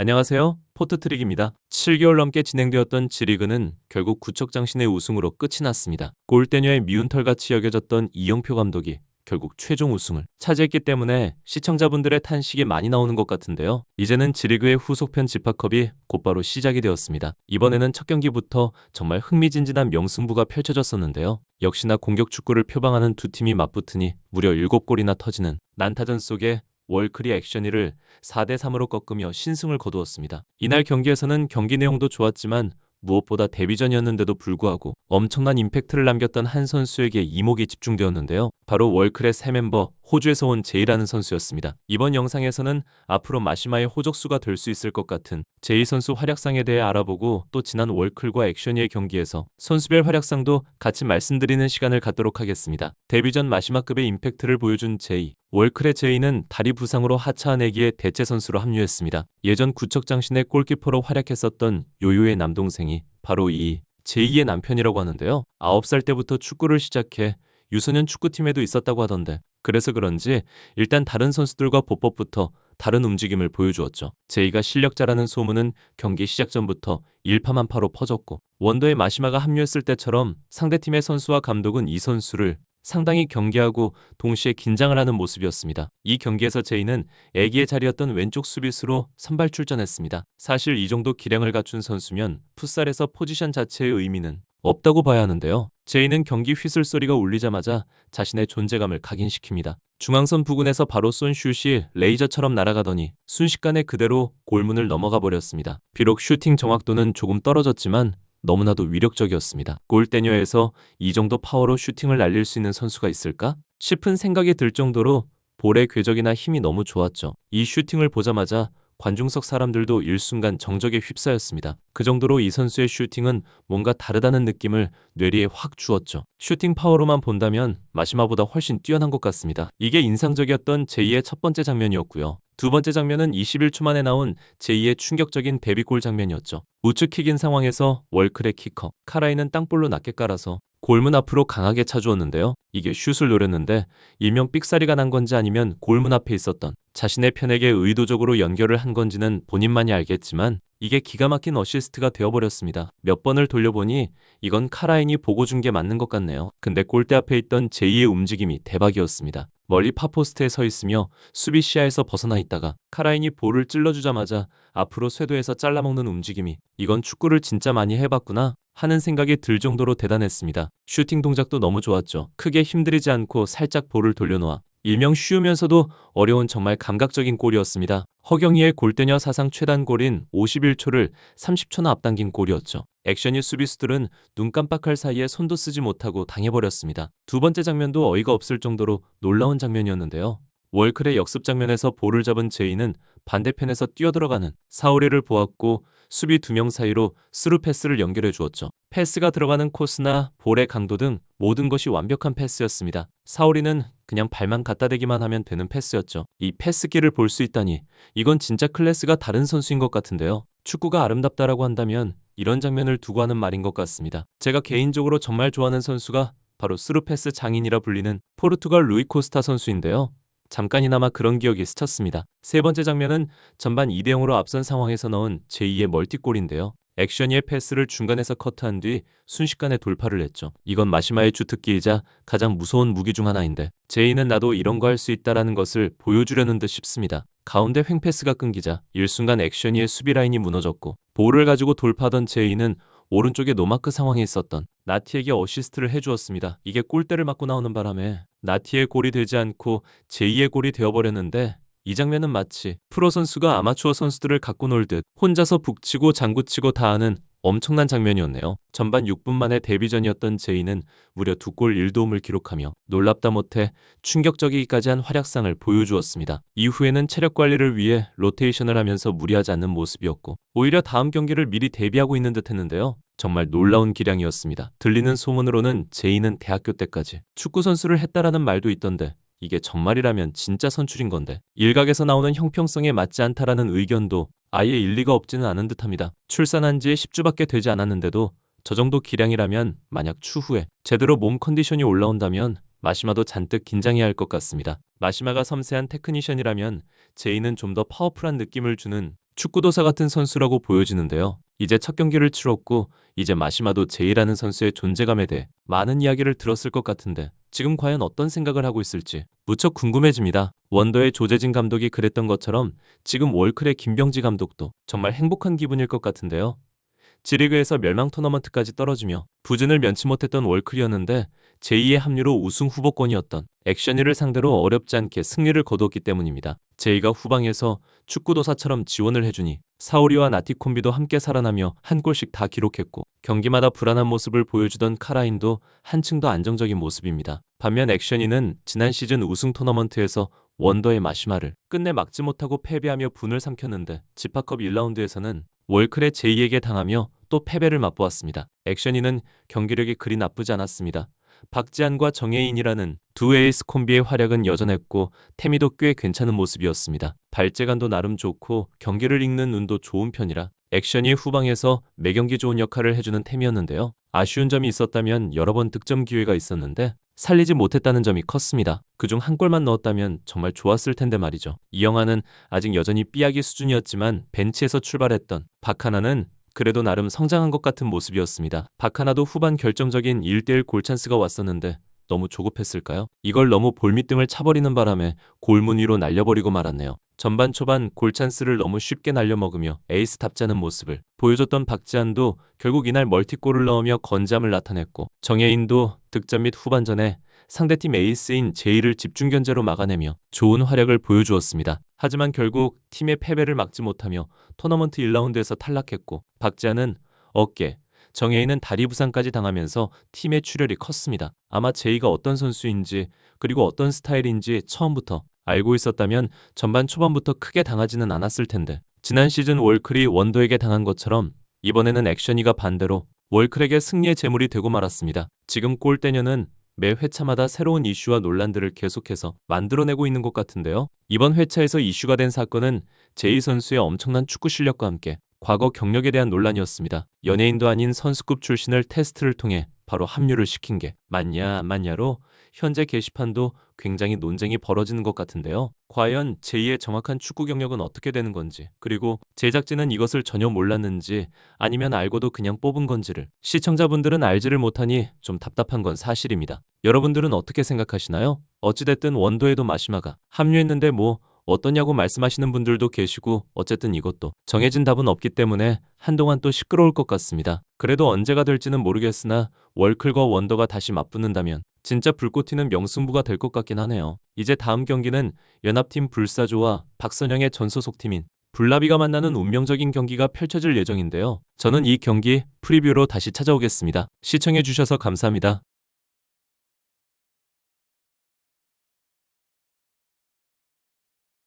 안녕하세요. 포트트릭입니다. 7개월 넘게 진행되었던 지리그는 결국 구척장신의 우승으로 끝이 났습니다. 골대녀의 미운 털같이 여겨졌던 이영표 감독이 결국 최종 우승을 차지했기 때문에 시청자분들의 탄식이 많이 나오는 것 같은데요. 이제는 지리그의 후속편 집합컵이 곧바로 시작이 되었습니다. 이번에는 첫 경기부터 정말 흥미진진한 명승부가 펼쳐졌었는데요. 역시나 공격 축구를 표방하는 두 팀이 맞붙으니 무려 7골이나 터지는 난타전 속에 월크리 액션이를 4대 3으로 꺾으며 신승을 거두었습니다. 이날 경기에서는 경기 내용도 좋았지만 무엇보다 데뷔전이었는데도 불구하고 엄청난 임팩트를 남겼던 한 선수에게 이목이 집중되었는데요. 바로 월클의 새 멤버 호주에서 온 제이라는 선수였습니다. 이번 영상에서는 앞으로 마시마의 호적수가 될 수 있을 것 같은 제이 선수 활약상에 대해 알아보고 또 지난 월클과 액션이의 경기에서 선수별 활약상도 같이 말씀드리는 시간을 갖도록 하겠습니다. 데뷔 전 마시마급의 임팩트를 보여준 제이. 월클의 제이는 다리 부상으로 하차한 애기의 대체 선수로 합류했습니다. 예전 구척장신의 골키퍼로 활약했었던 요요의 남동생이 바로 이 제이의 남편이라고 하는데요. 9살 때부터 축구를 시작해 유소년 축구팀에도 있었다고 하던데 그래서 그런지 일단 다른 선수들과 보법부터 다른 움직임을 보여주었죠. 제이가 실력자라는 소문은 경기 시작 전부터 일파만파로 퍼졌고 원더의 마시마가 합류했을 때처럼 상대팀의 선수와 감독은 이 선수를 상당히 경계하고 동시에 긴장을 하는 모습이었습니다. 이 경기에서 제이는 애기의 자리였던 왼쪽 수비수로 선발 출전했습니다. 사실 이 정도 기량을 갖춘 선수면 풋살에서 포지션 자체의 의미는 없다고 봐야 하는데요. 제이는 경기 휘슬 소리가 울리자마자 자신의 존재감을 각인시킵니다. 중앙선 부근에서 바로 쏜 슛이 레이저처럼 날아가더니 순식간에 그대로 골문을 넘어가 버렸습니다. 비록 슈팅 정확도는 조금 떨어졌지만 너무나도 위력적이었습니다. 골대녀에서 이 정도 파워로 슈팅을 날릴 수 있는 선수가 있을까? 싶은 생각이 들 정도로 볼의 궤적이나 힘이 너무 좋았죠. 이 슈팅을 보자마자 관중석 사람들도 일순간 정적에 휩싸였습니다. 그 정도로 이 선수의 슈팅은 뭔가 다르다는 느낌을 뇌리에 확 주었죠. 슈팅 파워로만 본다면 마시마보다 훨씬 뛰어난 것 같습니다. 이게 인상적이었던 제2의 첫 번째 장면이었고요. 두 번째 장면은 21초 만에 나온 제2의 충격적인 데뷔골 장면이었죠. 우측킥인 상황에서 월클의 키커, 카라이는 땅볼로 낮게 깔아서 골문 앞으로 강하게 차주었는데요. 이게 슛을 노렸는데 일명 삑사리가 난 건지 아니면 골문 앞에 있었던 자신의 편에게 의도적으로 연결을 한 건지는 본인만이 알겠지만 이게 기가 막힌 어시스트가 되어버렸습니다. 몇 번을 돌려보니 이건 카라인이 보고 준 게 맞는 것 같네요. 근데 골대 앞에 있던 제2의 움직임이 대박이었습니다. 멀리 파포스트에 서 있으며 수비 시야에서 벗어나 있다가 카라인이 볼을 찔러주자마자 앞으로 쇄도에서 잘라먹는 움직임이 이건 축구를 진짜 많이 해봤구나 하는 생각이 들 정도로 대단했습니다. 슈팅 동작도 너무 좋았죠. 크게 힘들이지 않고 살짝 볼을 돌려놓아 일명 쉬우면서도 어려운 정말 감각적인 골이었습니다. 허경희의 골대녀 사상 최단 골인 51초를 30초나 앞당긴 골이었죠. 액션이 수비수들은 눈 깜빡할 사이에 손도 쓰지 못하고 당해버렸습니다. 두 번째 장면도 어이가 없을 정도로 놀라운 장면이었는데요. 월클의 역습 장면에서 볼을 잡은 제이는 반대편에서 뛰어들어가는 사오리를 보았고 수비 두 명 사이로 스루 패스를 연결해 주었죠. 패스가 들어가는 코스나 볼의 강도 등 모든 것이 완벽한 패스였습니다. 사오리는 그냥 발만 갖다 대기만 하면 되는 패스였죠. 이 패스기를 볼 수 있다니 이건 진짜 클래스가 다른 선수인 것 같은데요. 축구가 아름답다라고 한다면 이런 장면을 두고 하는 말인 것 같습니다. 제가 개인적으로 정말 좋아하는 선수가 바로 스루 패스 장인이라 불리는 포르투갈 루이 코스타 선수인데요. 잠깐이나마 그런 기억이 스쳤습니다. 세 번째 장면은 전반 2대 0으로 앞선 상황에서 넣은 제2의 멀티골인데요. 액션이의 패스를 중간에서 커트한 뒤 순식간에 돌파를 했죠. 이건 마시마의 주특기이자 가장 무서운 무기 중 하나인데 제이는 나도 이런 거 할 수 있다라는 것을 보여주려는 듯 싶습니다. 가운데 횡패스가 끊기자 일순간 액션이의 수비 라인이 무너졌고 볼을 가지고 돌파하던 제이는 오른쪽에 노마크 상황에 있었던 나티에게 어시스트를 해주었습니다. 이게 골대를 맞고 나오는 바람에 나티의 골이 되지 않고 제2의 골이 되어버렸는데 이 장면은 마치 프로 선수가 아마추어 선수들을 갖고 놀 듯 혼자서 북치고 장구치고 다 하는 엄청난 장면이었네요. 전반 6분 만에 데뷔전이었던 제이는 무려 두 골 1도움을 기록하며 놀랍다 못해 충격적이기까지 한 활약상을 보여주었습니다. 이후에는 체력 관리를 위해 로테이션을 하면서 무리하지 않는 모습이었고 오히려 다음 경기를 미리 대비하고 있는 듯 했는데요. 정말 놀라운 기량이었습니다. 들리는 소문으로는 제이는 대학교 때까지 축구 선수를 했다라는 말도 있던데 이게 정말이라면 진짜 선출인 건데 일각에서 나오는 형평성에 맞지 않다라는 의견도 아예 일리가 없지는 않은 듯합니다. 출산한 지 10주밖에 되지 않았는데도 저 정도 기량이라면 만약 추후에 제대로 몸 컨디션이 올라온다면 마시마도 잔뜩 긴장해야 할 것 같습니다. 마시마가 섬세한 테크니션이라면 제이는 좀 더 파워풀한 느낌을 주는 축구도사 같은 선수라고 보여지는데요. 이제 첫 경기를 치렀고 이제 마시마도 제이라는 선수의 존재감에 대해 많은 이야기를 들었을 것 같은데 지금 과연 어떤 생각을 하고 있을지 무척 궁금해집니다. 원더의 조재진 감독이 그랬던 것처럼 지금 월클의 김병지 감독도 정말 행복한 기분일 것 같은데요. 지리그에서 멸망 토너먼트까지 떨어지며 부진을 면치 못했던 월클이었는데 제2의 합류로 우승 후보권이었던 액션이를 상대로 어렵지 않게 승리를 거두었기 때문입니다. 제이가 후방에서 축구도사처럼 지원을 해주니 사우리와 나티콤비도 함께 살아나며 한 골씩 다 기록했고 경기마다 불안한 모습을 보여주던 카라인도 한층 더 안정적인 모습입니다. 반면 액션이는 지난 시즌 우승 토너먼트에서 원더의 마시마를 끝내 막지 못하고 패배하며 분을 삼켰는데 지파컵 1라운드에서는 월클의 제이에게 당하며 또 패배를 맛보았습니다. 액션이는 경기력이 그리 나쁘지 않았습니다. 박지한과 정혜인이라는 두 에이스 콤비의 활약은 여전했고 태미도 꽤 괜찮은 모습이었습니다. 발재간도 나름 좋고 경기를 읽는 눈도 좋은 편이라 액션이 후방에서 매경기 좋은 역할을 해주는 템이었는데요. 아쉬운 점이 있었다면 여러 번 득점 기회가 있었는데 살리지 못했다는 점이 컸습니다. 그중 한 골만 넣었다면 정말 좋았을 텐데 말이죠. 이영하는 아직 여전히 삐약이 수준이었지만 벤치에서 출발했던 박하나는 그래도 나름 성장한 것 같은 모습이었습니다. 박하나도 후반 결정적인 1대1 골찬스가 왔었는데 너무 조급했을까요? 이걸 너무 볼밑등을 차버리는 바람에 골문 위로 날려버리고 말았네요. 전반 초반 골찬스를 너무 쉽게 날려먹으며 에이스답지 않은 모습을 보여줬던 박지한도 결국 이날 멀티골을 넣으며 건잠을 나타냈고 정혜인도 득점 및 후반전에 상대팀 에이스인 제이를 집중 견제로 막아내며 좋은 활약을 보여주었습니다. 하지만 결국 팀의 패배를 막지 못하며 토너먼트 1라운드에서 탈락했고 박지한은 어깨, 정혜인은 다리 부상까지 당하면서 팀의 출혈이 컸습니다. 아마 제이가 어떤 선수인지 그리고 어떤 스타일인지 처음부터 알고 있었다면 전반 초반부터 크게 당하지는 않았을 텐데 지난 시즌 월클이 원더에게 당한 것처럼 이번에는 액션이가 반대로 월클에게 승리의 제물이 되고 말았습니다. 지금 골대녀는 매 회차마다 새로운 이슈와 논란들을 계속해서 만들어내고 있는 것 같은데요. 이번 회차에서 이슈가 된 사건은 제이 선수의 엄청난 축구 실력과 함께 과거 경력에 대한 논란이었습니다. 연예인도 아닌 선수급 출신을 테스트를 통해 바로 합류를 시킨 게 맞냐 안 맞냐로 현재 게시판도 굉장히 논쟁이 벌어지는 것 같은데요. 과연 제2의 정확한 축구 경력은 어떻게 되는 건지, 그리고 제작진은 이것을 전혀 몰랐는지 아니면 알고도 그냥 뽑은 건지를 시청자분들은 알지를 못하니 좀 답답한 건 사실입니다. 여러분들은 어떻게 생각하시나요? 어찌됐든 원도에도 마시마가 합류했는데 뭐 어떠냐고 말씀하시는 분들도 계시고 어쨌든 이것도 정해진 답은 없기 때문에 한동안 또 시끄러울 것 같습니다. 그래도 언제가 될지는 모르겠으나 월클과 원더가 다시 맞붙는다면 진짜 불꽃 튀는 명승부가 될 것 같긴 하네요. 이제 다음 경기는 연합팀 불사조와 박선영의 전소속 팀인 블라비가 만나는 운명적인 경기가 펼쳐질 예정인데요. 저는 이 경기 프리뷰로 다시 찾아오겠습니다. 시청해주셔서 감사합니다.